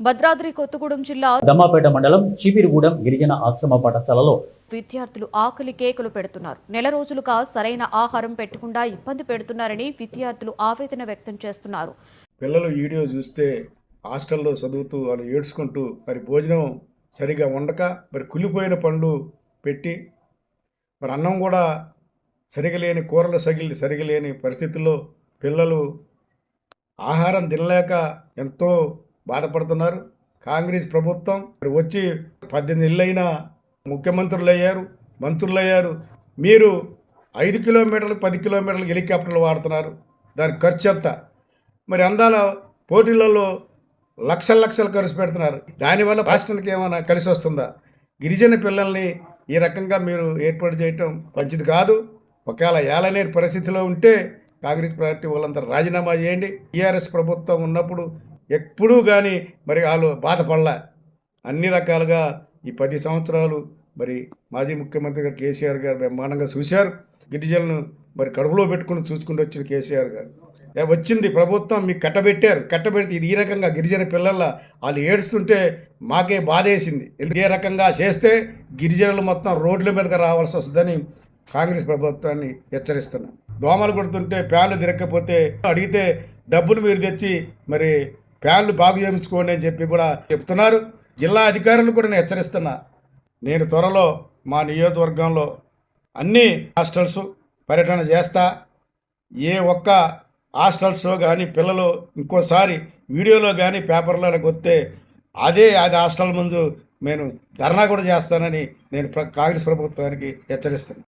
భద్రాద్రి కొత్తగూడెం జిల్లా దమ్మాపేట మండలం చీపిరిగూడెం గిరిజన ఆశ్రమ పాఠశాలలో విద్యార్థులు ఆకలి కేకలు పెడుతున్నారు. నెల రోజులుగా సరైన ఆహారం పెట్టకుండా ఇబ్బంది పెడుతున్నారని విద్యార్థులు ఆవేదన వ్యక్తం చేస్తున్నారు. పిల్లలు వీడియో చూస్తే హాస్టల్లో చదువుతూ వాళ్ళు ఏడ్చుకుంటూ మరి భోజనం సరిగా ఉండక మరి కులిపోయిన పండ్లు పెట్టి మరి అన్నం కూడా సరిగా లేని కూరలు సగిలి సరిగా లేని పరిస్థితుల్లో పిల్లలు ఆహారం తినలేక ఎంతో బాధపడుతున్నారు. కాంగ్రెస్ ప్రభుత్వం మరి వచ్చి పద్దెనిమిది ఇళ్ళైన ముఖ్యమంత్రులు అయ్యారు మంత్రులు అయ్యారు మీరు ఐదు కిలోమీటర్లు పది కిలోమీటర్లు హెలికాప్టర్లు వాడుతున్నారు. దాని ఖర్చు ఎంత? మరి అందాల పోటీలలో లక్షల లక్షలు ఖర్చు పెడుతున్నారు. దానివల్ల రాష్ట్రానికి ఏమైనా కలిసి వస్తుందా? గిరిజన పిల్లల్ని ఈ రకంగా మీరు ఏర్పాటు చేయటం మంచిది కాదు. ఒకవేళ ఏలనేరు పరిస్థితిలో ఉంటే కాంగ్రెస్ పార్టీ వాళ్ళంతా రాజీనామా చేయండి. టీఆర్ఎస్ ప్రభుత్వం ఉన్నప్పుడు ఎప్పుడూ కానీ మరి వాళ్ళు బాధపడలే. అన్ని రకాలుగా ఈ పది సంవత్సరాలు మరి మాజీ ముఖ్యమంత్రి గారు కేసీఆర్ గారు బ్రహ్మాండంగా చూశారు. గిరిజనులను మరి కడుపులో పెట్టుకుని చూసుకుంటూ వచ్చిన కేసీఆర్ గారు. వచ్చింది ప్రభుత్వం మీకు కట్టబెట్టారు. కట్టబెడితే ఇది ఈ రకంగా గిరిజన పిల్లల వాళ్ళు ఏడుస్తుంటే మాకే బాధేసింది. ఏ రకంగా చేస్తే గిరిజనులు మొత్తం రోడ్ల మీదకి రావాల్సి వస్తుందని కాంగ్రెస్ ప్రభుత్వాన్ని హెచ్చరిస్తున్నాను. దోమలు కొడుతుంటే ఫ్యాన్లు తిరగకపోతే అడిగితే డబ్బులు మీరు తెచ్చి మరి ఫ్యాన్లు బాగు చేయించుకోండి అని చెప్పి కూడా చెప్తున్నారు. జిల్లా అధికారులు కూడా నేను హెచ్చరిస్తున్నా. నేను త్వరలో మా నియోజకవర్గంలో అన్ని హాస్టల్స్ పర్యటన చేస్తా. ఏ ఒక్క హాస్టల్స్ కానీ పిల్లలు ఇంకోసారి వీడియోలో కానీ పేపర్లో వస్తే అదే అది హాస్టల్ ముందు నేను ధర్నా కూడా చేస్తానని నేను ప్ర- కాంగ్రెస్ ప్రభుత్వానికి హెచ్చరిస్తున్నాను